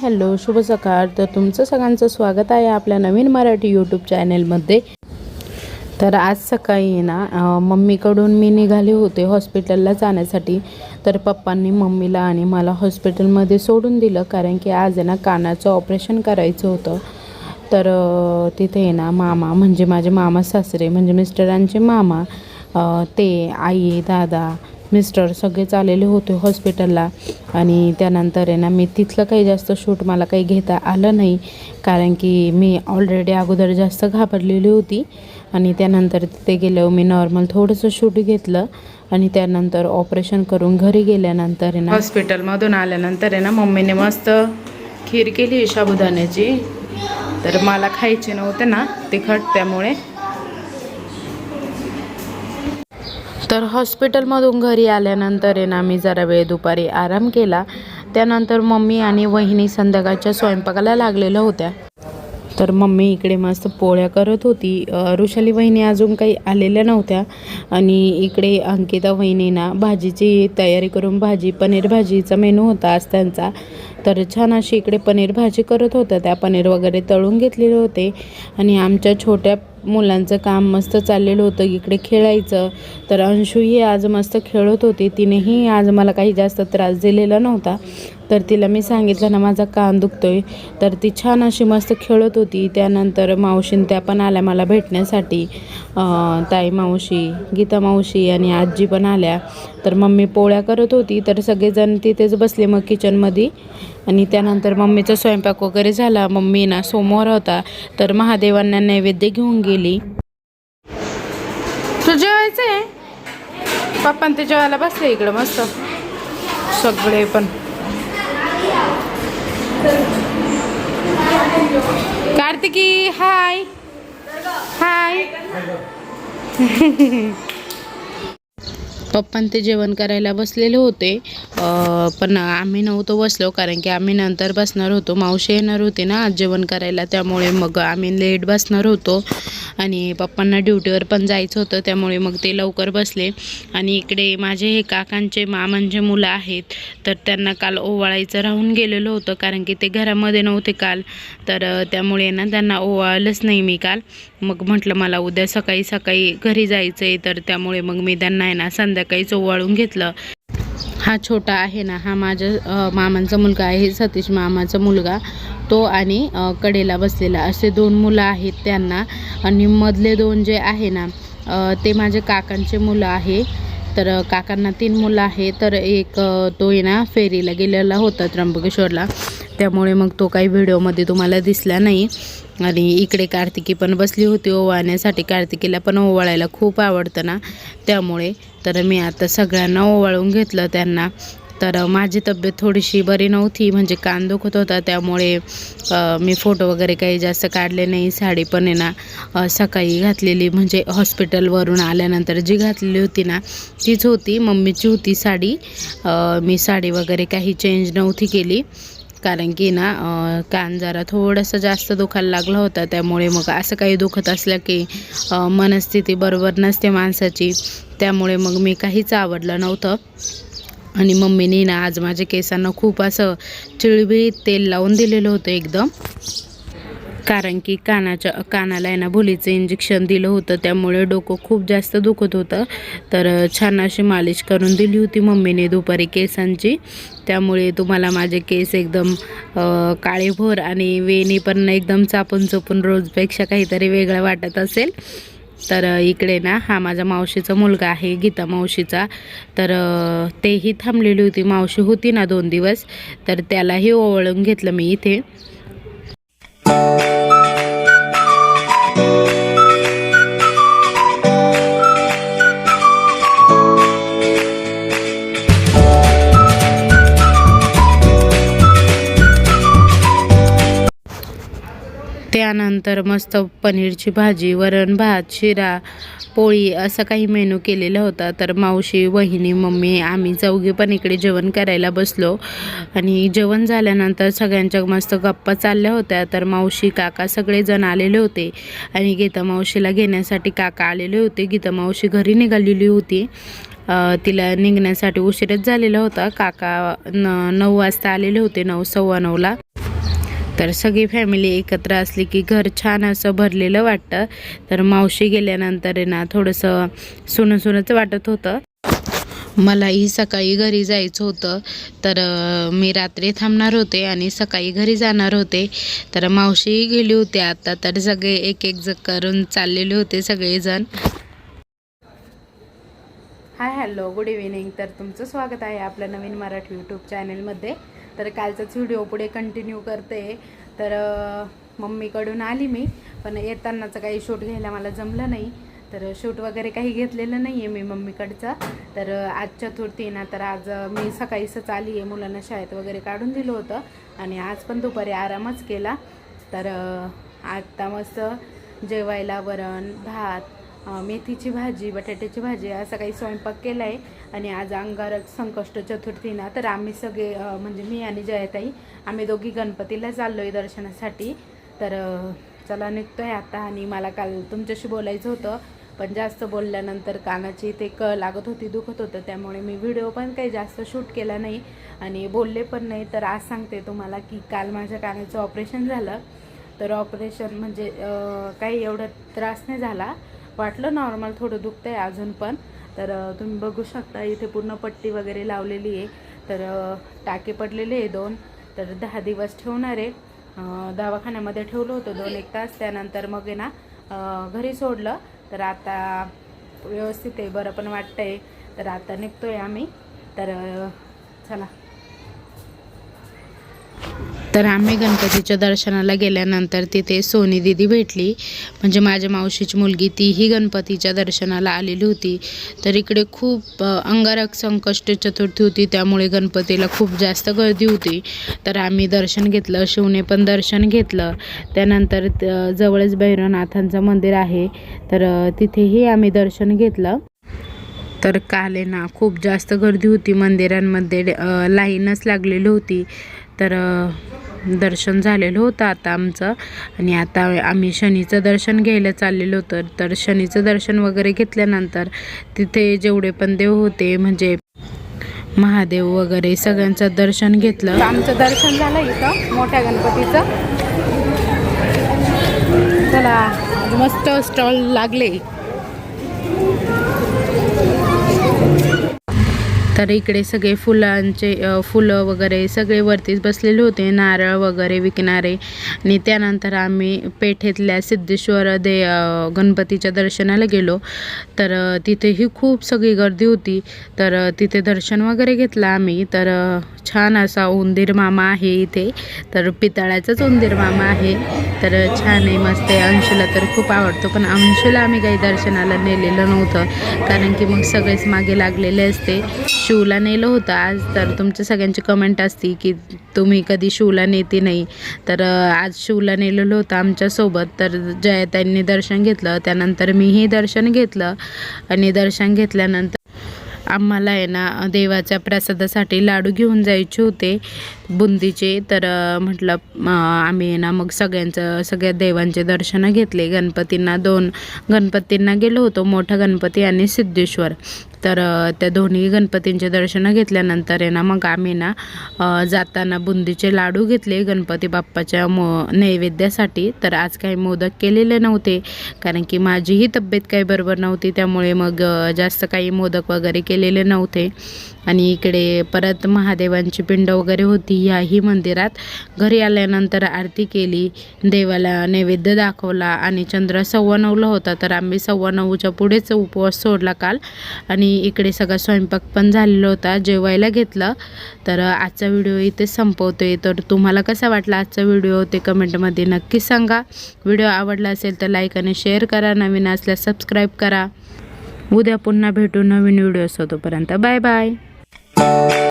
Hello शुभ सकाळ. तर तुमचं सगळ्यांचं स्वागत आहे आपल्या नवीन मराठी यूट्यूब चॅनेलमध्ये तर आज सकाळी ना मम्मीकडून मी निघाले होते हॉस्पिटलला जाण्यासाठी. तर पप्पांनी मम्मीला आणि मला हॉस्पिटलमध्ये सोडून दिलं कारण की आज आहे ना कानाचं ऑपरेशन करायचं होतं. तर तिथे आहे ना मामा म्हणजे माझे मामा सासरे म्हणजे मिस्टरांचे मामा ते आई दादा मिस्टर सगळेच आलेले होते हॉस्पिटलला. आणि त्यानंतर आहे ना मी तिथलं काही जास्त शूट मला काही घेता आलं नाही. कारण की मी ऑलरेडी अगोदर जास्त घाबरलेली होती. आणि त्यानंतर तिथे गेल्यावर मी नॉर्मल थोडंसं शूट घेतलं. आणि त्यानंतर ऑपरेशन करून घरी गेल्यानंतर आहे ना हॉस्पिटलमधून आल्यानंतर आहे ना मम्मीने मस्त खीर केली साबुदाण्याची तर मला खायचे नव्हते ना तिखट त्यामुळे तर हॉस्पिटलमधून घरी आल्यानंतर आहे ना मी जरा वेळ दुपारी आराम केला. त्यानंतर मम्मी आणि वहिनी संध्याकाळच्या स्वयंपाकाला लागलेल्या होत्या. तर मम्मी इकडे मस्त पोळ्या करत होती. ऋषाली वहिनी अजून काही आलेल्या नव्हत्या. आणि इकडे अंकिता वहिनीना भाजीची तयारी करून भाजी पनीर भाजीचा मेनू होता आज त्यांचा. तर छान अशी इकडे पनीर भाजी करत होतं त्या पनीर वगैरे तळून घेतलेले होते. आणि आमच्या छोट्या मुलांचं काम मस्त चाललेलं होतं. इकडे खेळायचं. तर अंशूही आज मस्त खेळत होती. तिनेही आज मला काही जास्त त्रास दिलेला नव्हता. तर तिला मी सांगितलं ना माझा कान दुखतोय. तर ती छान अशी मस्त खेळत होती. त्यानंतर मावशीन त्या पण आल्या मला भेटण्यासाठी. ताई मावशी गीता मावशी आणि आजी पण आल्या. तर मम्मी पोळ्या करत होती तर सगळेजण तिथेच बसले मग किचनमध्ये आणि त्यानंतर मम्मीचा स्वयंपाक वगैरे झाला. मम्मी ना सोमवार होता तर महादेवांना नैवेद्य घेऊन गेली. तू जेवायचं आहे? पप्पा ते जेवायला बसले इकडं मस्त. सगळे पण. कार्तिकी हाय. हाय. पप्पां ते जेवण करायला बसलेले होते. पण आम्ही नव्हतो बसलो कारण की आम्ही नंतर बसणार होतो. मावशी येणार होते ना आज जेवण करायला त्यामुळे मग आम्ही लेट बसणार होतो. आणि पप्पांना ड्युटीवर पण जायचं होतं त्यामुळे मग ते लवकर बसले. आणि इकडे माझे हे काकांचे मामांचे मुलं आहेत तर त्यांना काल ओवाळायचं राहून गेलेलं होतं कारण की ते घरामध्ये नव्हते काल. तर त्यामुळे ना त्यांना ओवाळलंच नाही मी काल. मग म्हटलं मला उद्या सकाळी सकाळी घरी जायचं आहे तर त्यामुळे मग मी त्यांना आहे ना संध्या संध्याकाळीच ओवाळून घेतलं हा छोटा आहे ना हा माझ्या मामांचा मुलगा आहे सतीश मामाचा मुलगा. तो आणि कडेला बसलेला. असे दोन मुलं आहेत त्यांना. आणि मधले दोन जे आहे ना ते माझे काकांचे मुलं आहे. तर काकांना तीन मुलं आहे. तर एक तो आहे ना फेरीला गेलेला होता त्र्यंबकेश्वरला. त्यामुळे मग तो काही व्हिडिओमध्ये तुम्हाला दिसला नाही. आणि इकडे कार्तिकी पण बसली होती ओवाळण्यासाठी कार्तिकीला पण ओवाळायला खूप आवडतं ना. त्यामुळे तर मी आता सगळ्यांना ओवाळून घेतलं त्यांना. तर माझी तब्येत थोडीशी बरी नव्हती म्हणजे कान दुखत होता. त्यामुळे मी फोटो वगैरे काही जास्त काढले नाही साडी पण आहे ना सकाळी घातलेली. म्हणजे हॉस्पिटलवरून आल्यानंतर जी घातलेली होती ना तीच होती. मम्मीची होती साडी. मी साडी वगैरे काही चेंज नव्हती केली. कारण की ना कान जरा थोडंसं जास्त दुखायला लागला होता त्यामुळे मग असं काही दुखत असलं की मनस्थिती बरोबर नसते माणसाची. त्यामुळे मग मी काहीच आवडलं नव्हतं. आणि मम्मीने ना आज माझ्या केसांना खूप असं चिळबिळीत तेल लावून दिलेलं होतं एकदम. कारण की कानाच्या कानाला आहे ना भुलीचं इंजेक्शन दिलं होतं त्यामुळे डोकं खूप जास्त दुखत होतं. तर छान अशी मालिश करून दिली होती मम्मीने दुपारी केसांची. त्यामुळे तुम्हाला माझे केस एकदम काळेभोर आणि वेणी पण एकदम चापून चोपून रोजपेक्षा काहीतरी वेगळं वाटत असेल. तर इकडे ना हा माझा मावशीचा मुलगा आहे गीता मावशीचा. तर तेही थांबलेली होती मावशी होती ना दोन दिवस. तर त्यालाही ओवळून घेतलं मी इथे. thank you. त्यानंतर मस्त पनीरची भाजी वरण भात शिरा पोळी असं काही मेनू केलेला होता. तर मावशी वहिनी मम्मी आम्ही चौघी पण इकडे जेवण करायला बसलो. आणि जेवण झाल्यानंतर सगळ्यांच्या मस्त गप्पा चालल्या होत्या. तर मावशी काका सगळेजण आलेले होते. आणि गीता मावशीला घेण्यासाठी काका आलेले होते. गीता मावशी घरी निघालेली होती. तिला निघण्यासाठी उशीरच झालेला होता. काका न नऊ वाजता आलेले होते नऊ सव्वा नऊला. तर सगळी फॅमिली एकत्र असली की घर छान असं भरलेलं वाटतं. तर मावशी गेल्यानंतर आहे ना थोडंसं सुनं सुनंच वाटत होतं. मलाही सकाळी घरी जायचं होतं. तर मी रात्री थांबणार होते आणि सकाळी घरी जाणार होते. तर मावशीही गेली होती आता तर सगळे एक एक जग करून चाललेले होते सगळेजण. हाय हॅलो गुड इव्हिनिंग तर तुमचं स्वागत आहे आपल्या नवीन मराठी यूट्यूब चॅनेलमध्ये तर कालचाच व्हिडिओ पुढे कंटिन्यू करते. तर मम्मीकडून आली मी पण येतानाचं काही शूट घ्यायला मला जमलं नाही. तर शूट वगैरे काही घेतलेलं नाही आहे मी मम्मीकडचा. तर आज चतुर्थी ना तर आज मी सकाळीच आली आहे मुलांना शाळेत वगैरे काढून दिलं होतं. आणि आज पण दुपारी आरामच केला. तर आत्ता मस्त जेवायला वरण भात मेथीची भाजी बटाट्याची भाजी असा काही स्वयंपाक केला आहे आणि आज अंगारक संकष्ट चतुर्थी ना तर आम्ही सगळे म्हणजे मी आणि जयताई आम्ही दोघी गणपतीला चाललो आहे दर्शनासाठी. तर चला निघतो आहे आता आणि मला काल तुमच्याशी बोलायचं होतं पण जास्त बोलल्यानंतर कानाची ते क लागत होती दुखत होतं. त्यामुळे मी व्हिडिओ पण काही जास्त शूट केला नाही आणि बोलले पण नाही. तर आज सांगते तुम्हाला की काल माझ्या कानाचं ऑपरेशन झालं. तर ऑपरेशन म्हणजे काही एवढा त्रास नाही झाला. वाटलं नॉर्मल थोडं दुखतंय अजून पण. तर तुम्ही बघू शकता इथे पूर्ण पट्टी वगैरे लावलेली आहे. तर टाके पडलेले आहे दोन. तर दहा दिवस ठेवणार आहे. दवाखान्यामध्ये ठेवलं होतं दोन एक तास. त्यानंतर मग आहे ना घरी सोडलं. तर आता व्यवस्थित आहे बरं पण वाटतंय. तर आता निघतोय आम्ही. तर चला. तर आम्ही गणपतीच्या दर्शनाला गेल्यानंतर तिथे सोनी दिदी भेटली. म्हणजे माझ्या मावशीची मुलगी तीही गणपतीच्या दर्शनाला आलेली होती. तर इकडे खूप अंगारक संकष्ट चतुर्थी होती. त्यामुळे गणपतीला खूप जास्त गर्दी होती. तर आम्ही दर्शन घेतलं शिवने पण दर्शन घेतलं. त्यानंतर जवळच भैरवनाथांचं मंदिर आहे. तर तिथेही आम्ही दर्शन घेतलं. तर काल आहे ना खूप जास्त गर्दी होती. मंदिरांमध्ये लाईनच लागलेली होती. तर दर्शन झालेलं होतं आता आमचं. आणि आता आम्ही शनीचं दर्शन घ्यायला चाललेलो होतं. तर शनीचं दर्शन वगैरे घेतल्यानंतर तिथे जेवढे पण देव होते म्हणजे महादेव वगैरे सगळ्यांचं दर्शन घेतलं. आमचं दर्शन झालं इथं मोठ्या गणपतीचं. चला मस्त स्टॉल लागले. तर इकडे सगळे फुलांचे फुलं वगैरे सगळे वरतीच बसलेले होते नारळ वगैरे विकणारे. आणि त्यानंतर आम्ही पेठेतल्या सिद्धेश्वर दे गणपतीच्या दर्शनाला गेलो. तर तिथेही खूप सगळी गर्दी होती. तर तिथे दर्शन वगैरे घेतलं आम्ही. तर छान असा उंदीर मामा आहे इथे. तर पितळाचाच उंदीर मामा आहे. तर छान आहे मस्त आहे. अंशूला तर खूप आवडतो पण अंशूला आम्ही काही दर्शनाला नेलेलं नव्हतं. कारण की मग सगळेच मागे लागलेले असते. शिवला नेलं होतं आज तर तुमच्या सगळ्यांची कमेंट असती की तुम्ही कधी शिवला नेते नाही. तर आज शिवला नेलेलं होतं आमच्यासोबत तर जयताईंनी दर्शन घेतलं त्यानंतर मीही दर्शन घेतलं आणि दर्शन घेतल्यानंतर आम्हाला आहे ना देवाच्या प्रसादासाठी लाडू घेऊन जायचे होते बुंदीचे. तर म्हटलं आम्ही आहे ना मग सगळ्यांचं सगळ्या देवांचे दर्शनं घेतले. गणपतींना दोन गणपतींना गेलो होतो मोठा गणपती आणि सिद्धेश्वर. तर त्या दोन्ही गणपतींचे दर्शनं घेतल्यानंतर आहे ना मग आम्ही ना जाताना बुंदीचे लाडू घेतले गणपती बाप्पाच्या मो नैवेद्यासाठी. तर आज काही मोदक केलेले नव्हते कारण की माझीही तब्येत काही बरोबर नव्हती त्यामुळे मग जास्त काही मोदक वगैरे केलेले नव्हते. आणि इकडे परत महादेवांची पिंड वगैरे होती याही मंदिरात घरी आल्यानंतर आरती केली. देवाला नैवेद्य दाखवला आणि चंद्र सव्वा नऊला होता तर आम्ही सव्वा नऊच्या पुढेच उपवास सोडला काल. आणि इकडे सगळा स्वयंपाक पण झालेला होता जेवायला घेतलं. तर आजचा व्हिडिओ इथे संपवतोय. तर तुम्हाला कसा वाटला आजचा व्हिडिओ ते कमेंटमध्ये नक्की सांगा. व्हिडिओ आवडला असेल तर लाईक आणि शेअर करा. नवीन असल्यास सबस्क्राईब करा. उद्या पुन्हा भेटू नवीन व्हिडिओ तोपर्यंत बाय बाय